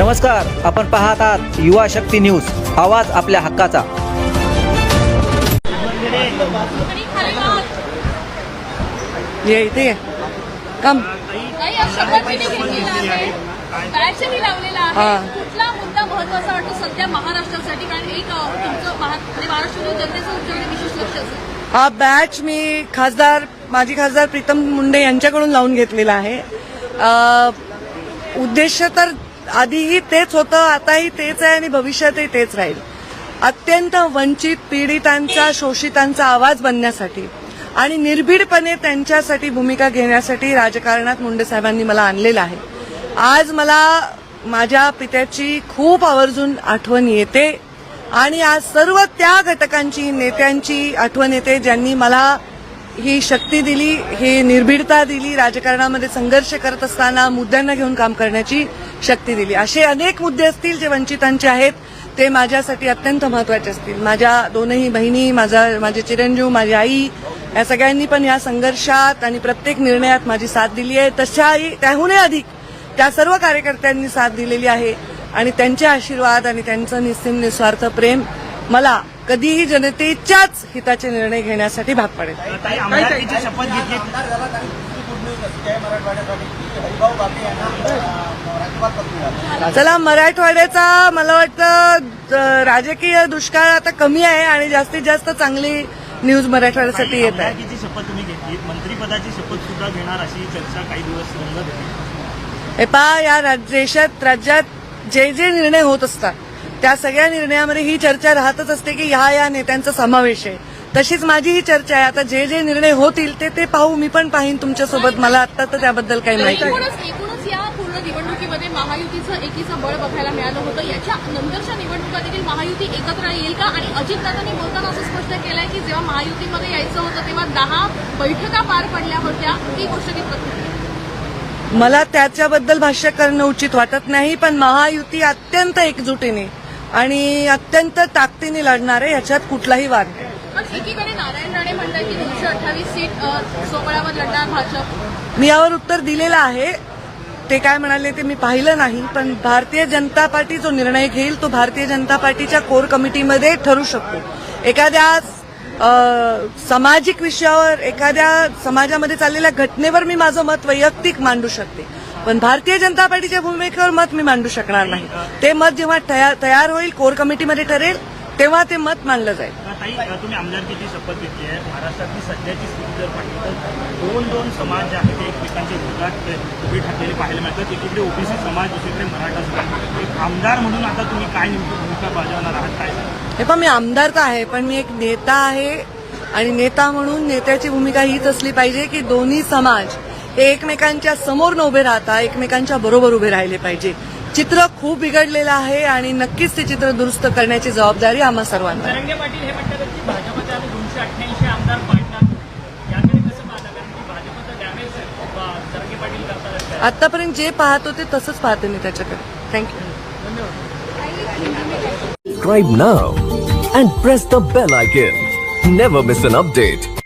नमस्कार आपण पाहत आहात युवा शक्ती न्यूज आवाज आपल्या हक्काचा. ये इथे ये. कम. काही आहे. लावलेला हा. आहे कुठला मुद्दा महत्त्वाचा वाटतो सध्या महाराष्ट्रासाठी? कारण एक अ, तुमचं महा- महाराष्ट्र जनतेचं तुमच्याकडे विशेष लक्ष असेल. बॅच मी खासदार माजी खासदार प्रीतम मुंडे यांच्याकडून लावून घेतलेला आहे. अ, उद्देश तर आधीही तेच होतं आताही तेच आहे आणि भविष्यातही तेच राहील. अत्यंत वंचित पीडितांचा शोषितांचा आवाज बनण्यासाठी आणि निर्भीडपणे त्यांच्यासाठी भूमिका घेण्यासाठी राजकारणात मुंडे साहेबांनी मला आणलेलं आहे. आज मला माझ्या पित्याची खूप आवर्जून आठवण येते आणि आज सर्व त्या घटकांची नेत्यांची आठवण येते ज्यांनी मला ही शक्ती दिली ही निर्भीडता दिली राजकारणामध्ये संघर्ष करत असताना मुद्द्यांना घेऊन काम करण्याची शक्ती दिली. असे अनेक मुद्दे असतील जे वंचितांचे आहेत ते माझ्यासाठी अत्यंत महत्त्वाचे असतील. माझ्या दोनही बहिणी माझा माझे चिरंजीव माझी आई या सगळ्यांनी पण या संघर्षात आणि प्रत्येक निर्णयात माझी साथ दिली आहे. तशाही त्याहूनही अधिक त्या सर्व कार्यकर्त्यांनी साथ दिलेली आहे आणि त्यांचे आशीर्वाद आणि त्यांचं निस्सिम निस्वार्थ प्रेम मला कधीही जनतेच्याच हिताचे निर्णय घेण्यासाठी भाग पडेल. शपथ घेतली. चला मराठवाड्याचा मला वाटतं राजकीय दुष्काळ आता कमी आहे आणि जास्तीत जास्त चांगली न्यूज मराठवाड्यासाठी येत आहे. शपथ तुम्ही घेतली. मंत्रिपदाची शपथ सुद्धा घेणार अशी चर्चा काही दिवस रंगत होती. हे पहा या राज- देशात राज्यात जे जे निर्णय होत असतात त्या सगळ्या निर्णयामध्ये ही चर्चा राहतच असते की ह्या या नेत्यांचा समावेश आहे. तशीच माझी ही चर्चा आहे. आता जे जे निर्णय होतील ते ते पाहू मी पण पाहीन तुमच्यासोबत. मला आता तर त्याबद्दल काही माहिती एकूणच या पूर्ण निवडणुकीमध्ये महायुतीचं एकीचं बळ बघायला मिळालं होतं. याच्या नंतरच्या निवडणुका देखील महायुती एकत्र येईल का? आणि अजितदादांनी बोलताना असं स्पष्ट केलंय की जेव्हा महायुतीमध्ये यायचं होतं तेव्हा दहा बैठका पार पडल्या होत्या. ही गोष्ट? मला त्याच्याबद्दल भाष्य करणं उचित वाटत नाही पण महायुती अत्यंत एकजुटीने आणि अत्यंत ताकदीने लढणार आहे याच्यात कुठलाही वाद नाही. एकीकडे नारायण राणे म्हणतात की दोनशे अठ्ठावीस सीट लढणार भाजप. मी यावर उत्तर दिलेलं आहे. ते काय म्हणाले ते मी पाहिलं नाही पण भारतीय जनता पार्टी जो निर्णय घेईल तो भारतीय जनता पार्टीच्या कोर कमिटीमध्ये ठरू शकतो. एखाद्या सामाजिक विषयावर एखाद्या समाजामध्ये चाललेल्या घटनेवर मी माझं मत वैयक्तिक मांडू शकते. पण भारतीय जनता पार्टीच्या भूमिकेवर मत मी मांडू शकणार नाही. ते मत जेव्हा तयार तयार होईल कोर कमिटीमध्ये ठरेल तेव्हा ते मत मांडलं जाईल. ताई तुम्ही आमदारकीची शपथ घेतली आहे. महाराष्ट्रातली सध्याची स्थिती जर पाहिली तर दोन दोन समाज जे आहेत ते एकमेकांच्या विरोधात उभे ठाकलेले पाहायला मिळतात. एकीकडे ओबीसी समाज दुसरीकडे मराठा समाज. एक आमदार म्हणून आता तुम्ही काय नेमकी भूमिका बजावणार आहात? काय हे पण मी आमदार तर आहे पण मी एक नेता आहे आणि नेता म्हणून नेत्याची भूमिका हीच असली पाहिजे की दोन्ही समाज हे एकमेकांच्या समोर न उभे राहता एकमेकांच्या बरोबर उभे राहिले पाहिजे. चित्र खूप बिघडलेलं आहे आणि नक्कीच ते चित्र दुरुस्त करण्याची जबाबदारी आम्हा सर्वांना आहे. तरंगे पाटील हे म्हणतात की भाजपचे आता दोनशे अठ्ठ्याऐंशी आमदार पडणार याकडे कसं पाहता कारण की भाजपचं डॅमेज तरंगे पाटील करतात आतापर्यंत जे पाहतो ते तसंच पाहते मी त्याच्याकडे thank you subscribe now and press the bell icon. Never miss an update.